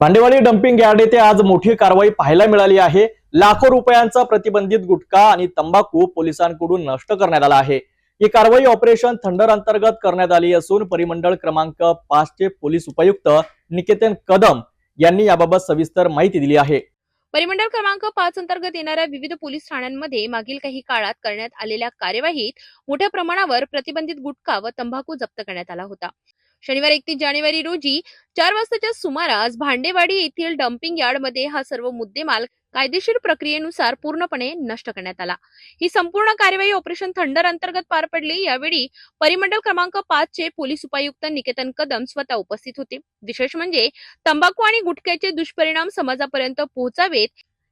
Bhandewadi dumping yard येथे आज मोठी कारवाई पाहायला मिळाली आहे. लाखो रुपयांचा प्रतिबंधित गुटखा आणि तंबाखू पोलिसांकडून नष्ट करण्यात आला आहे. ही कारवाई ऑपरेशन थंडर अंतर्गत करण्यात आली असून परिमंडळ क्रमांक पाच चे पोलीस उपायुक्त निकेतन कदम यांनी याबाबत सविस्तर माहिती दिली आहे. परिमंडळ क्रमांक पाच अंतर्गत येणाऱ्या विविध पोलीस ठाण्यांमध्ये मागील काही काळात करण्यात आलेल्या कार्यवाहीत मोठ्या प्रमाणावर प्रतिबंधित गुटखा व तंबाखू जप्त करण्यात आला होता. शनिवार एकतीस जानेवारी रोजी चार वाजताच्या सुमारास भांडेवाडी येथील डम्पिंग यार्डमध्ये हा सर्व मुद्देमाल कायदेशीर प्रक्रियेनुसार पूर्णपणे नष्ट करण्यात आला. ही संपूर्ण कार्यवाही ऑपरेशन थंडर अंतर्गत पार पडली. यावेळी परिमंडल क्रमांक पाच चे पोलीस उपायुक्त निकेतन कदम स्वतः उपस्थित होते. विशेष म्हणजे तंबाखू आणि गुटख्याचे दुष्परिणाम समाजापर्यंत पोहोचावेत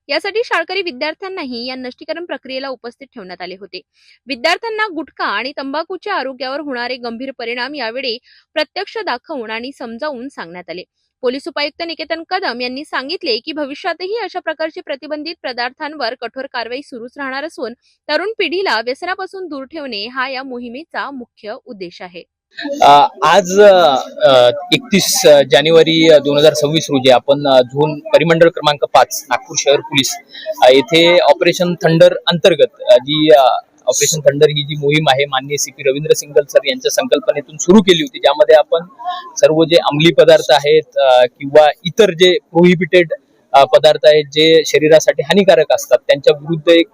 यासाठी शाळकरी विद्यार्थ्यांनाही या नष्टीकरण प्रक्रियेला उपस्थित ठेवण्यात आले होते. विद्यार्थ्यांना गुटखा आणि तंबाखूच्या आरोग्यावर होणारे गंभीर परिणाम यावेळी प्रत्यक्ष दाखवून आणि समजावून सांगण्यात आले. पोलीस उपायुक्त निकेतन कदम यांनी सांगितले की भविष्यातही अशा प्रकारचे प्रतिबंधित पदार्थांवर कठोर कारवाई सुरूच राहणार असून तरुण पिढीला व्यसनापासून दूर ठेवणे हा या मोहिमेचा मुख्य उद्देश आहे. आज एकतीस जानेवारी दोन हजार सव्वीस रोजी आपण झोन परिमंडळ क्रमांक पाच नागपूर शहर पोलीस येथे ऑपरेशन थंडर अंतर्गत जी ऑपरेशन थंडर ही जी मोहीम आहे माननीय C P Ravindra Singal sir यांच्या संकल्पनेतून सुरू केली होती ज्यामध्ये आपण सर्व जे अंमली पदार्थ आहेत किंवा इतर जे प्रोहिबिटेड पदार्थ आहेत जे शरीरासाठी हानिकारक असतात त्यांच्या विरुद्ध एक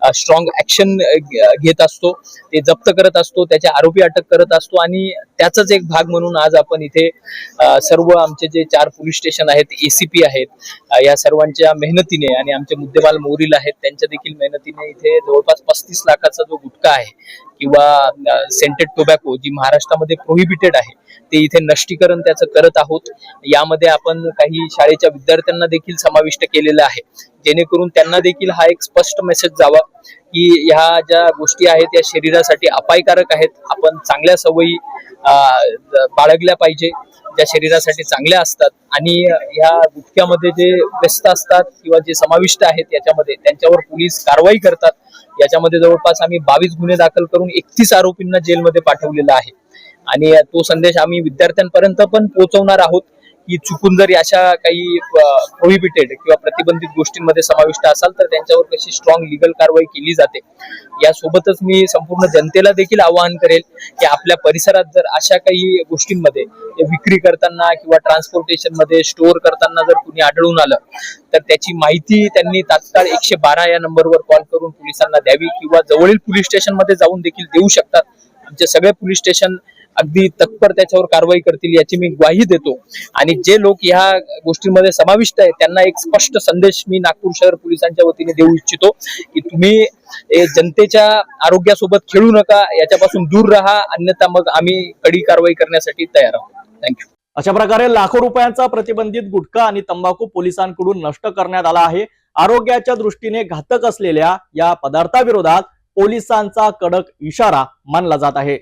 स्ट्रॉंग ऍक्शन घेत असतो. ते जप्त करत असतो त्याचे आरोपी अटक करत असतो आणि त्याचाच एक भाग म्हणून आज आपण इथे सर्व आमचे जे चार पोलीस स्टेशन आहेत एसीपी आहेत या सर्वांच्या मेहनतीने आणि आमचे मुद्देमाल मोरील आहेत त्यांच्या देखील मेहनतीने इथे जवळपास पस्तीस लाखाचा जो गुटखा आहे किंवा सेंटेड टोबॅको जी महाराष्ट्रामध्ये प्रोहिबिटेड आहे ते इथे नष्टीकरण त्याचं करत आहोत. यामध्ये आपण काही शाळेच्या विद्यार्थ्यांना देखील समाविष्ट केलेलं आहे. जेणेकरून त्यांना देखील हा एक स्पष्ट मेसेज जावा की ह्या ज्या गोष्टी आहेत या शरीरासाठी अपायकारक आहेत. आपण चांगल्या सवयी बाळगल्या पाहिजे ज्या शरीरासाठी चांगल्या असतात. आणि ह्या गुटख्यामध्ये जे व्यस्त असतात किंवा जे समाविष्ट आहेत याच्यामध्ये त्यांच्यावर पोलीस कारवाई करतात. याच्यामध्ये जवळपास आम्ही बावीस गुन्हे दाखल करून एकतीस आरोपींना जेलमध्ये पाठवलेला आहे. आणि तो संदेश आम्ही विद्यार्थ्यांपर्यंत पण पोहोचवणार आहोत. की चुकून जर अशा काही प्रोहिबिटेड किंवा प्रतिबंधित गोष्टींमध्ये समाविष्ट असाल तर त्यांच्यावर कशी स्ट्रॉंग लिगल कारवाई केली जाते? यासोबतच मी संपूर्ण जनतेला देखील आवाहन करेल की आपल्या परिसरात जर अशा काही गोष्टींमध्ये विक्री करताना किंवा ट्रान्सपोर्टेशनमध्ये स्टोअर करताना जर कुणी आढळून आलं तर त्याची माहिती त्यांनी तात्काळ एकशे बारा या नंबरवर कॉल करून पोलिसांना द्यावी किंवा जवळील पोलीस स्टेशनमध्ये जाऊन देखील देऊ शकतात. आमचे सगळे पोलीस स्टेशन अगदी तत्पर त्याच्यावर कारवाई करतील याची मी ग्वाही देतो. आणि जे लोक ह्या गोष्टींमध्ये समाविष्ट आहेत त्यांना एक स्पष्ट संदेश मी नागपूर शहर पोलिसांच्या वतीने देऊ इच्छितो की तुम्ही जनतेच्या आरोग्यासोबत खेळू नका याच्यापासून दूर राहा अन्यथा मग आम्ही कडी कारवाई करण्यासाठी तयार आहोत. थँक्यू अशा प्रकारे लाखो रुपयांचा प्रतिबंधित गुटखा आणि तंबाखू पोलिसांकडून नष्ट करण्यात आला आहे. आरोग्याच्या दृष्टीने घातक असलेल्या या पदार्थाविरोधात पोलिसांचा कडक इशारा मानला जात आहे.